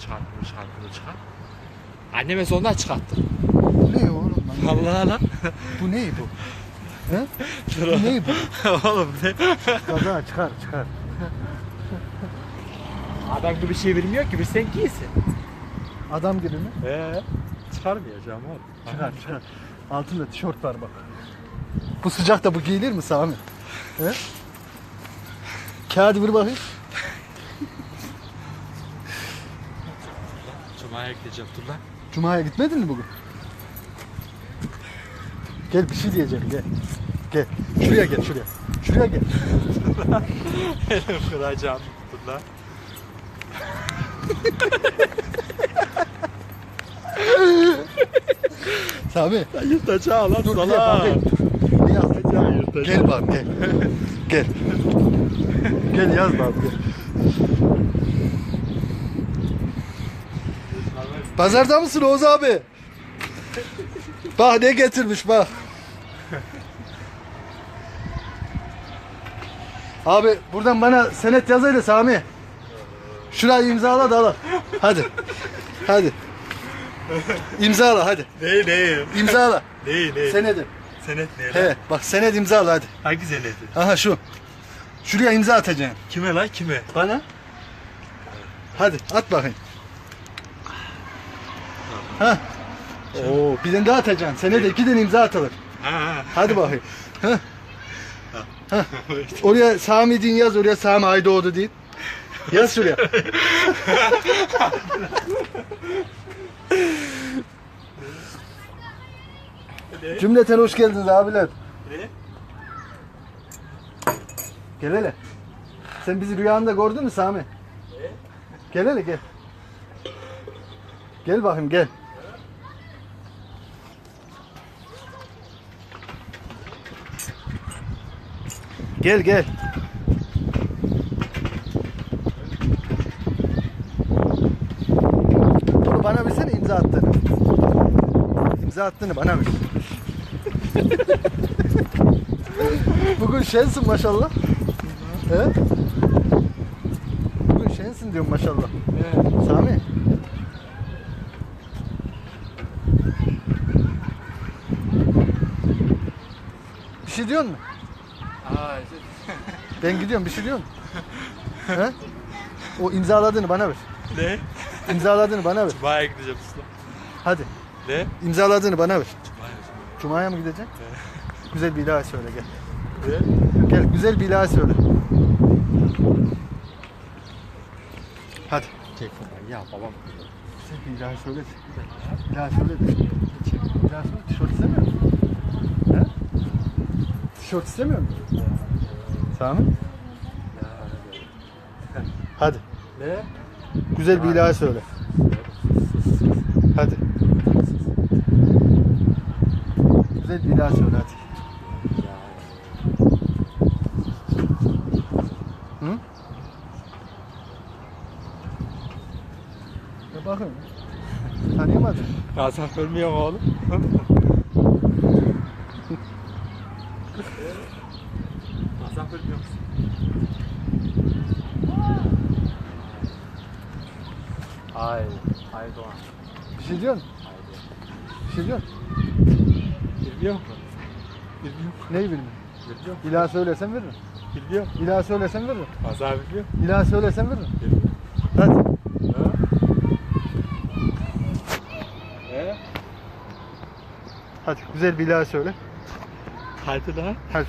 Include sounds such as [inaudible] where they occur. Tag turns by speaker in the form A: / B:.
A: Çarpını çarpını çıkar. Anneme sonunda çıkarttı.
B: Bu ne oğlum lan?
A: Allah lan.
B: Bu ne bu? He? Bu ne bu?
A: Oğlum ne?
B: Kaza çıkar çıkar.
A: Adam gibi bir şey bilmiyor ki bir sen giysin.
B: Adam gibi mi?
A: Ee, çıkarmayacağım oğlum.
B: Çıkar çıkar. Altında tişört var bak. Bu sıcakta bu giyilir mi Sami? He? Kağıdı bir bakayım.
A: Cuma'ya gideceğim dur lan.
B: Cuma'ya gitmedin mi bugün? Gel bir şey diyeceğim gel. Gel. Şuraya gel şuraya. Şuraya gel. [laughs]
A: Elim kıracağım. Dur lan. [laughs]
B: Sami.
A: Yırtacağım lan
B: Dur bir
A: sana.
B: bakayım. Bir yaz. Gel bak gel. Gel. Gel yaz bak gel. Pazarda mısın Oğuz abi? Bak ne getirmiş bak. Abi buradan bana senet yazaydı Sami. Şurayı imzala da al. Hadi. Hadi. İmzala hadi.
A: Ne ne?
B: İmzala.
A: Ne ne?
B: Senedi.
A: Senet ne lan?
B: He bak senet imzala hadi.
A: Hangi seneti?
B: Aha şu. Şuraya imza atacaksın.
A: Kime lan kime?
B: Bana. Hadi at bakayım. Ha. Oo, bir tane daha atacaksın. Senede iki tane imza atılır.
A: Ha.
B: Hadi bakayım. [laughs] Ha. Ha. Oraya Sami din yaz, oraya Sami Aydoğdu din. Yaz şuraya. [laughs] Cümleten hoş geldiniz abiler. Gel hele. Sen bizi rüyanda gördün mü Sami? Gel hele gel. Gel bakayım gel. Gel gel. Bunu bana versene imza attığını. İmza attığını bana ver. [laughs] Bugün şensin maşallah. He? Bugün şensin diyorum maşallah. Sami. Bir şey diyorsun mu? Ben gidiyorum bir şey diyorsun mu? He? O imzaladığını bana ver.
A: ne?
B: İmzaladığını bana ver.
A: Cuma'ya gideceğim usta.
B: Hadi.
A: Ne?
B: İmzaladığını bana ver.
A: Cuma'ya.
B: Cuma'ya mı gideceksin? Güzel bir ilahi söyle gel.
A: Ne?
B: Gel güzel bir ilahi söyle. Hadi.
A: Çek Ya babam.
B: Güzel bir ilahi söyle. İlahi söyle. İlahi söyle. Tişört istemiyor musun? Tişört istemiyor musun? Sami? Hadi.
A: Ne?
B: Güzel bir ilahi söyle. Hadi. Güzel bir ilahi söyle hadi. Hı? Ya bakın. Tanıyamadın.
A: Kasap ölmüyor oğlum? [laughs] Kasap ölmüyor musun? Ay, Aydoğan.
B: Bir şey diyorsun. Bir şey diyorsun.
A: Bilmiyor musun? Bilmiyor musun?
B: Neyi bilmiyorum.
A: Bilmiyor musun?
B: İlahi söylesem veririm.
A: Bilmiyor musun?
B: İlahi söylesem veririm.
A: Kasap bilmiyor musun?
B: İlahi söylesem veririm.
A: Bilmiyor.
B: Hadi. Hadi güzel bir ilahi söyle.
A: Lan.
B: Hadi.